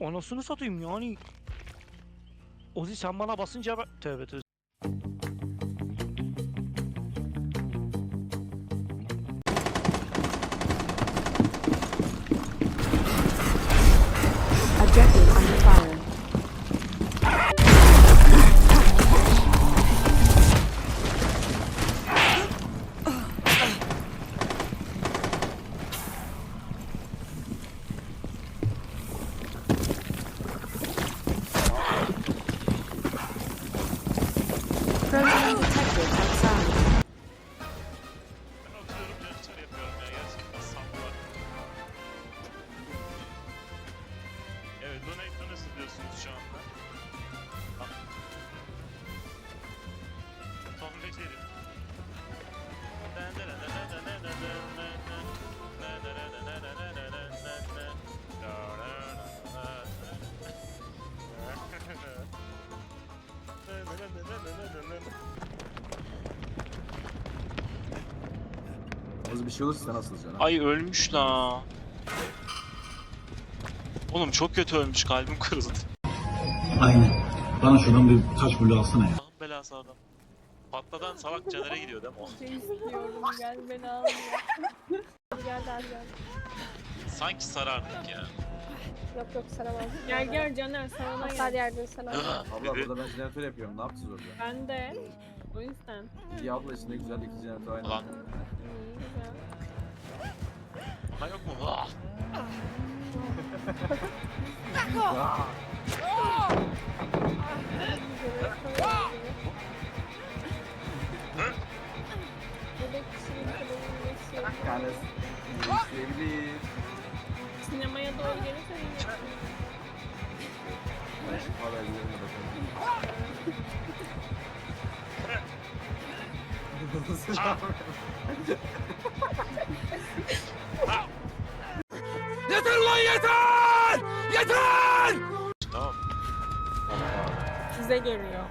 Anasını satayım yani. Ozi sen bana basınca ben... Tövbe tövbe. Az bir şey olursa sen asılacaksın. Ay ölmüş la. Oğlum çok kötü ölmüş kalbim kırıldı. Aynen. Bana şuradan bir taş bulu alsana ya. Allah'ın belası adam. Patladan salak canere gidiyor değil mi? Şey istiyorum gel beni al ya. gel gel gel. Sanki sarardık ya. Yok yok saramaz. Gel gel Caner sana Hasar yerdin sen al. Abla Dedi. burada ben jeneratör yapıyorum. Ne yapacağız orada? Ben de. O yüzden. İyi abla içinde güzel iki jeneratör aynı. Ulan. anda. İyi güzel. Aha yok mu? Ah! Aa! Bebek kişinin kalemini geçiyor. Yani isteyebilir. Sinemaya doğru gelirse yine. Ben şu haberlerine bakalım. Tamam. Size geliyor.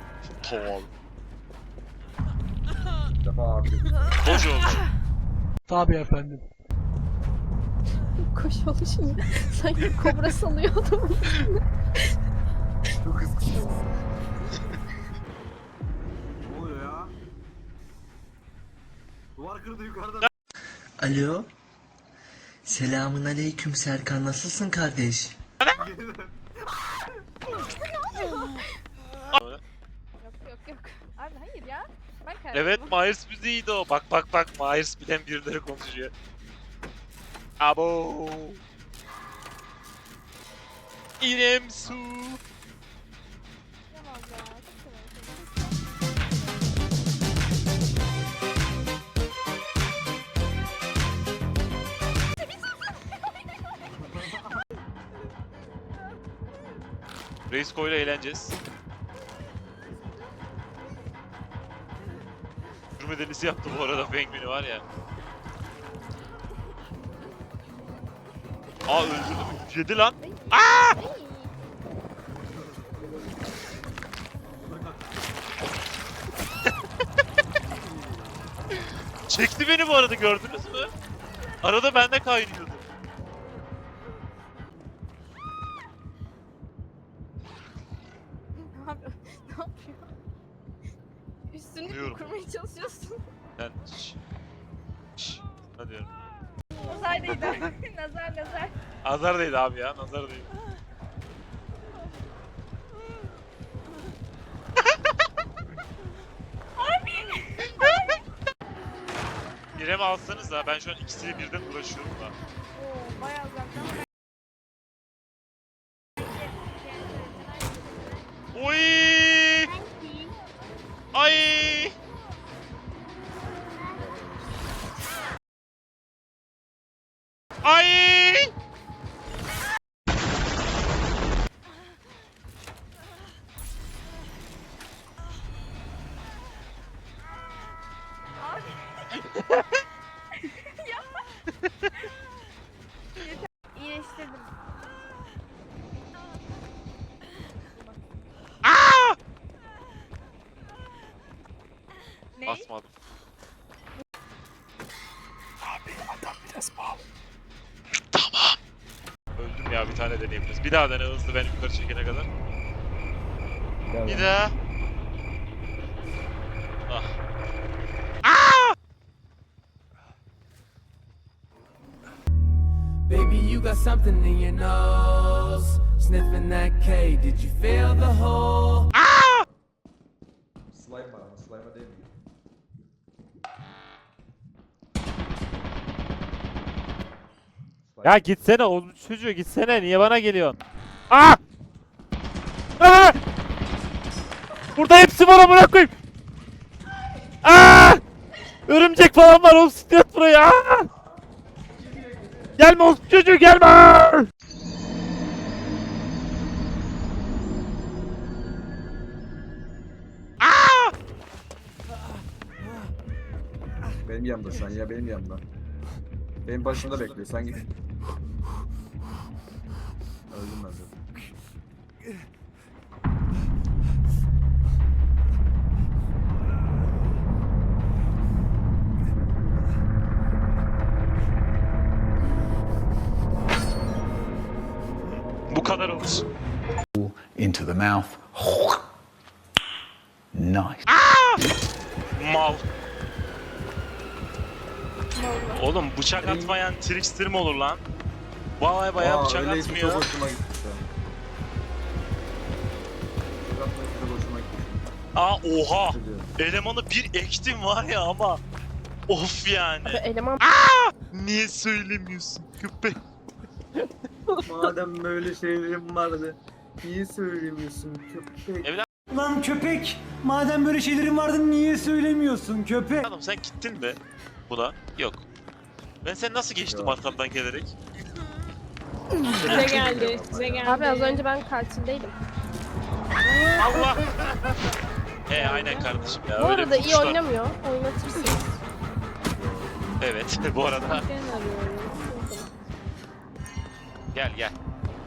Tamam. Bir defa. Koca olmuş. Koş oluşum. Sanki kobra sanıyordum. Çok hızlı. Duvar kırdı yukarıda. Alo. Selamun aleyküm Serkan nasılsın kardeş? yok yok yok. Abi hayır ya. Ben kaybettim. Evet Myers müziğiydi o. Bak bak bak Myers bilen birileri konuşuyor. Abo. İrem su. Reis koyla eğleneceğiz. Delisi yaptı bu arada Penguin'i var ya. Aa öldürdü mü? Yedi lan. Ay. Çekti beni bu arada gördünüz mü? Arada bende kaynıyordu. Üstünlük mü Biliyorum. kurmaya çalışıyorsun? Ben şş. Şş. Ne diyorum? Nazar değdi. nazar nazar. Nazar değdi abi ya nazar değdi. İrem alsanız da ben şu an ikisiyle birden uğraşıyorum da. Oo bayağı uzaktan. İyileştirdim. Aa! Ne? Basmadım. Bir tane deneyebiliriz. Bir daha dene hızlı ben yukarı çekene kadar. Bir daha. Ah. Baby, you got something in your nose. Sniffing that K, did you feel the hole? Slime var ama slime'a değil mi? Ya gitsene oğlum çocuğu gitsene niye bana geliyorsun? Aa! Aa! Burada hepsi var amına koyayım. Aa! Örümcek falan var oğlum siklet buraya. Aa! Gelme oğlum çocuğu gelme. Benim yanımda şu ya benim yanımda. Benim başımda bekliyor sen git. Kadar olur. Into the mouth. Nice. Mal. Oğlum bıçak atmayan trickster mi olur lan? Vallahi bayağı Aa, bıçak öyleyse atmıyor. Çok hoşuma gitti şu an. Yapmayı çok hoşuma gitti. Aa oha. Biliyorum. Elemanı bir ektim var ya ama. Of yani. Eleman Niye söylemiyorsun köpek? Madem böyle şeylerim vardı. Niye söylemiyorsun köpek? Evlat Lan köpek! Madem böyle şeylerin vardı niye söylemiyorsun köpek? adam sen gittin mi buna? Yok. Ben sen nasıl geçtim Yok. arkamdan gelerek? size geldi. Size geldi. Abi az önce ben değilim. Allah! He aynen kardeşim ya. Bu öyle arada iyi vuruşlar- oynamıyor. Oynatırsınız. Evet bu arada. Gel gel.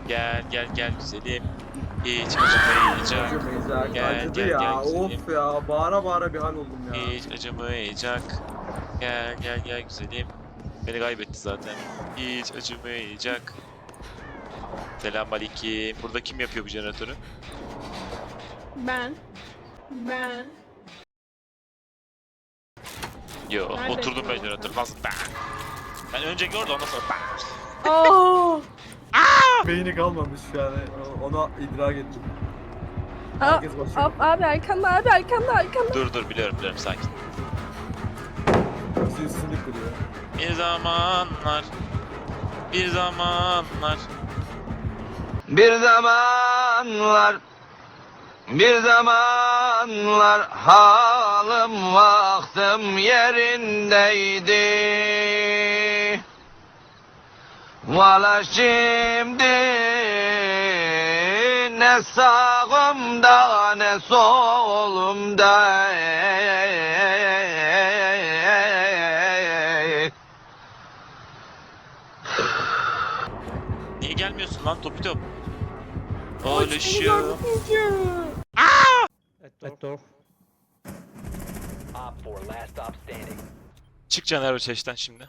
Gel gel gel güzelim. Hiç acımayacak. Acımayacak. Gel, Acıdı gel, ya. gel güzelim. of ya. Bağıra bağıra bir hal oldum ya. Hiç acımayacak. Gel gel gel güzelim. Beni kaybetti zaten. Hiç acımayacak. Selam aleyküm. Burada kim yapıyor bu jeneratörü? Ben. Ben. Yo, Nerede oturdum ben jeneratör. Nasıl ben? Ben önce gördüm ondan sonra ben. Oh. Beyni kalmamış yani. Ona idrak ettim. Aa, Herkes başlıyor. Abi, abi arkanda abi arkanda arkanda. Dur dur biliyorum biliyorum sakin. Hepsi üstünü kırıyor. Bir zamanlar. Bir zamanlar. Bir zamanlar bir zamanlar halim vaktim yerindeydi. Valla şimdi ne sağımda ne solumda Niye gelmiyorsun lan topi top? Oluşuyor. Çık Caner o şimdi.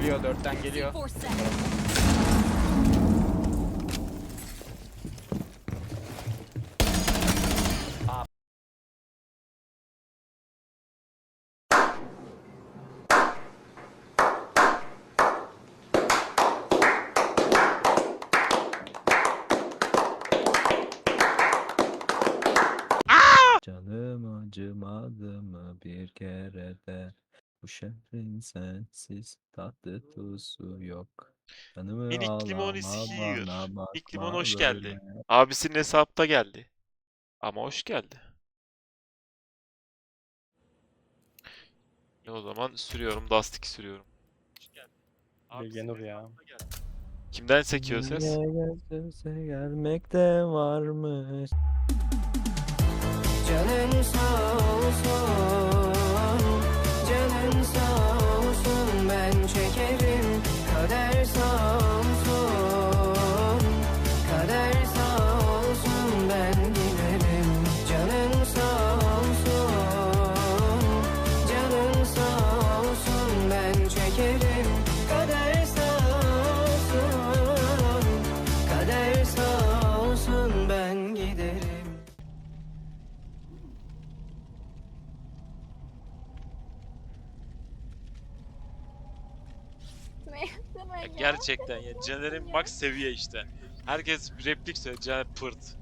geliyor dörtten geliyor. Canım acımadı mı bir kere de bu şehrin sensiz tatlı tuzu yok. Canımı Minik al, limonu aman, yiyor. limon hoş geldi. böyle. Abisinin hesapta geldi. Ama hoş geldi. E O zaman sürüyorum. Dastik sürüyorum. Legenur ya. Kimden sekiyor ses? Yine gözümse gelmekte varmış. Canın sağ olsun. Ya gerçekten ya. Caner'in max seviye işte. Herkes replik söylüyor. Caner pırt.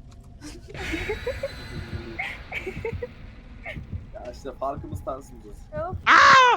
Ya işte farkımız tarzımız. Yok. Aa!